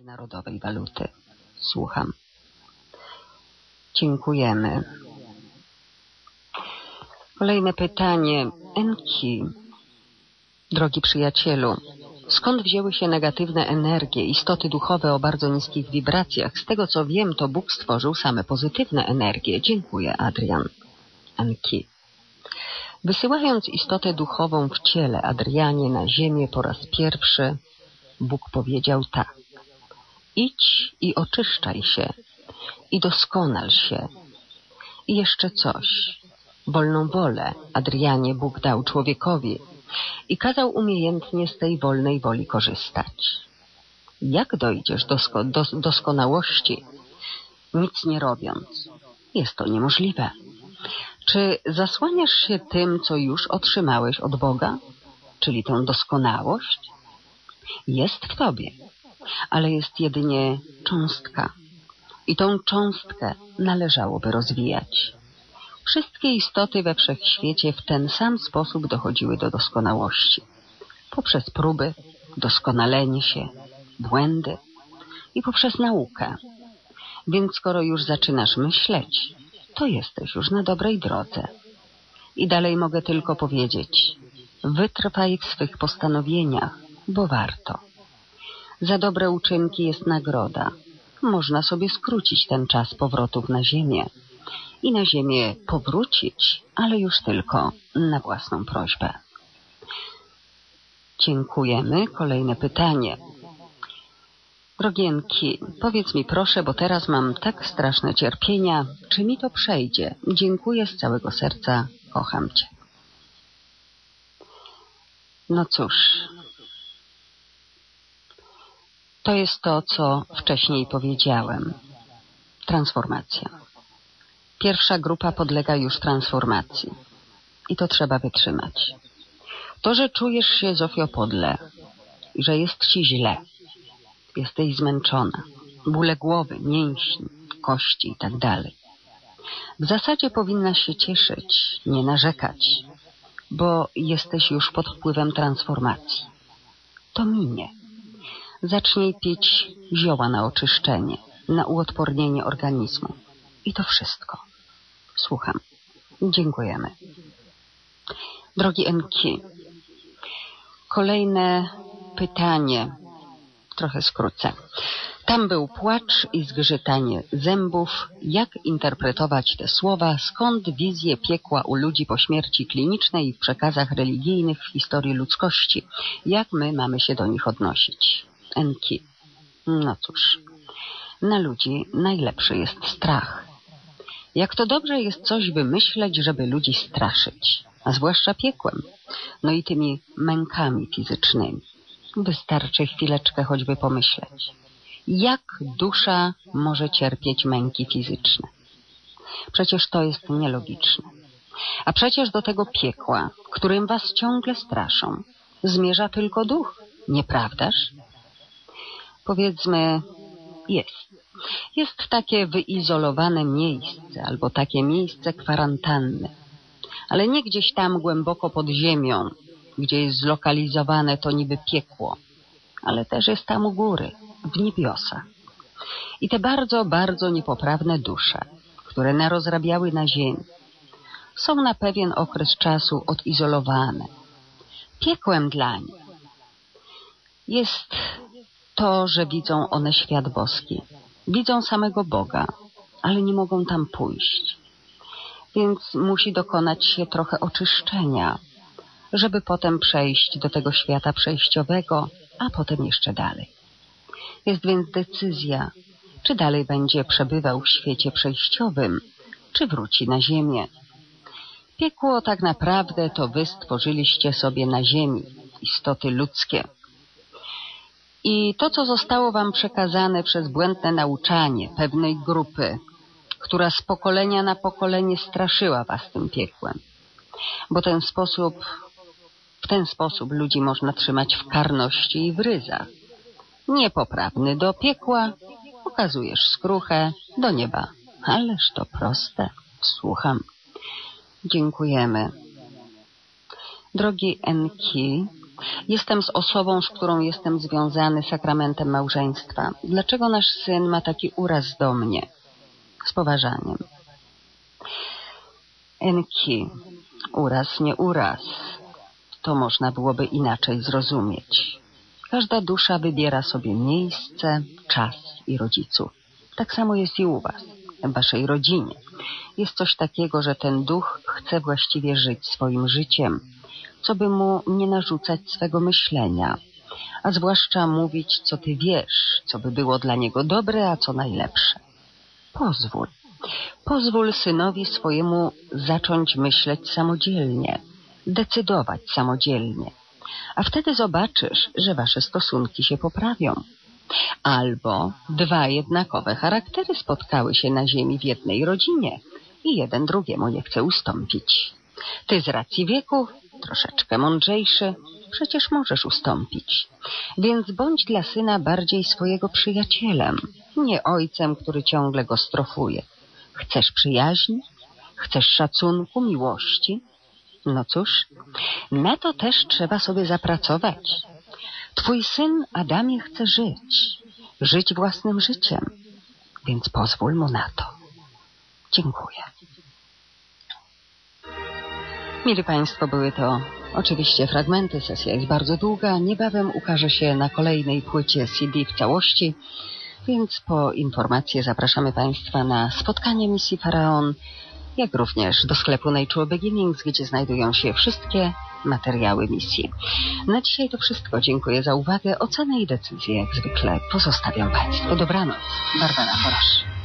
międzynarodowej waluty. Słucham. Dziękujemy. Kolejne pytanie. Enki. Drogi przyjacielu, skąd wzięły się negatywne energie, istoty duchowe o bardzo niskich wibracjach? Z tego co wiem, to Bóg stworzył same pozytywne energie. Dziękuję, Adrian. Enki. Wysyłając istotę duchową w ciele Adrianie na ziemię po raz pierwszy, Bóg powiedział tak. Idź i oczyszczaj się i doskonal się. I jeszcze coś. Wolną wolę Adrianie Bóg dał człowiekowi i kazał umiejętnie z tej wolnej woli korzystać. Jak dojdziesz do doskonałości, nic nie robiąc? Jest to niemożliwe. Czy zasłaniasz się tym, co już otrzymałeś od Boga, czyli tę doskonałość? Jest w tobie, ale jest jedynie cząstka. I tą cząstkę należałoby rozwijać. Wszystkie istoty we wszechświecie w ten sam sposób dochodziły do doskonałości. Poprzez próby, doskonalenie się, błędy i poprzez naukę. Więc skoro już zaczynasz myśleć, to jesteś już na dobrej drodze. I dalej mogę tylko powiedzieć, wytrwaj w swych postanowieniach, bo warto. Za dobre uczynki jest nagroda. Można sobie skrócić ten czas powrotów na ziemię i na ziemię powrócić, ale już tylko na własną prośbę. Dziękujemy. Kolejne pytanie. Drogienki, powiedz mi proszę, bo teraz mam tak straszne cierpienia, czy mi to przejdzie? Dziękuję z całego serca, kocham Cię. No cóż, to jest to, co wcześniej powiedziałem. Transformacja. Pierwsza grupa podlega już transformacji. I to trzeba wytrzymać. To, że czujesz się zofiopodle i że jest ci źle, jesteś zmęczona, bóle głowy, mięśni, kości i tak. W zasadzie powinnaś się cieszyć, nie narzekać, bo jesteś już pod wpływem transformacji. To minie. Zacznij pić zioła na oczyszczenie, na uodpornienie organizmu. I to wszystko. Słucham. Dziękujemy. Drogi Enki, kolejne pytanie trochę skrócę. Tam był płacz i zgrzytanie zębów. Jak interpretować te słowa? Skąd wizje piekła u ludzi po śmierci klinicznej i w przekazach religijnych w historii ludzkości? Jak my mamy się do nich odnosić? Enki. No cóż, na ludzi najlepszy jest strach. Jak to dobrze jest coś wymyśleć, żeby ludzi straszyć, a zwłaszcza piekłem, no i tymi mękami fizycznymi. Wystarczy chwileczkę choćby pomyśleć. Jak dusza może cierpieć męki fizyczne? Przecież to jest nielogiczne. A przecież do tego piekła, którym was ciągle straszą, zmierza tylko duch, nieprawdaż? Powiedzmy, jest. Jest takie wyizolowane miejsce albo takie miejsce kwarantanny, ale nie gdzieś tam głęboko pod ziemią, gdzie jest zlokalizowane to niby piekło, ale też jest tam u góry, w niebiosa. I te bardzo, bardzo niepoprawne dusze, które narozrabiały na ziemi, są na pewien okres czasu odizolowane. Piekłem dla nich jest to, że widzą one świat boski. Widzą samego Boga, ale nie mogą tam pójść. Więc musi dokonać się trochę oczyszczenia, żeby potem przejść do tego świata przejściowego, a potem jeszcze dalej. Jest więc decyzja, czy dalej będzie przebywał w świecie przejściowym, czy wróci na ziemię. Piekło tak naprawdę to wy stworzyliście sobie na ziemi, istoty ludzkie. I to, co zostało wam przekazane przez błędne nauczanie pewnej grupy, która z pokolenia na pokolenie straszyła was tym piekłem, bo ten sposób w ten sposób ludzi można trzymać w karności i w ryzach. Niepoprawny do piekła, pokazujesz skruchę do nieba. Ależ to proste. Słucham. Dziękujemy. Drogi Enki, Jestem z osobą, z którą jestem związany sakramentem małżeństwa. Dlaczego nasz syn ma taki uraz do mnie? Z poważaniem. Enki, uraz, nie uraz. To można byłoby inaczej zrozumieć. Każda dusza wybiera sobie miejsce, czas i rodziców. Tak samo jest i u was, w waszej rodzinie. Jest coś takiego, że ten duch chce właściwie żyć swoim życiem, co by mu nie narzucać swego myślenia, a zwłaszcza mówić, co ty wiesz, co by było dla niego dobre, a co najlepsze. Pozwól. Pozwól synowi swojemu zacząć myśleć samodzielnie, decydować samodzielnie, a wtedy zobaczysz, że wasze stosunki się poprawią. Albo dwa jednakowe charaktery spotkały się na ziemi w jednej rodzinie i jeden drugiemu nie chce ustąpić. Ty z racji wieku, troszeczkę mądrzejszy, przecież możesz ustąpić. Więc bądź dla syna bardziej swojego przyjacielem, nie ojcem, który ciągle go strofuje. Chcesz przyjaźni? Chcesz szacunku, miłości? No cóż, na to też trzeba sobie zapracować. Twój syn Adamie chce żyć, żyć własnym życiem, więc pozwól mu na to. Dziękuję. Mili Państwo, były to oczywiście fragmenty, sesja jest bardzo długa, niebawem ukaże się na kolejnej płycie CD w całości, więc po informacje zapraszamy Państwa na spotkanie misji Faraon, jak również do sklepu Nature Beginnings, gdzie znajdują się wszystkie materiały misji. Na dzisiaj to wszystko. Dziękuję za uwagę, ocenę i decyzję jak zwykle pozostawiam Państwu. Dobranoc. Barbara Chorasz.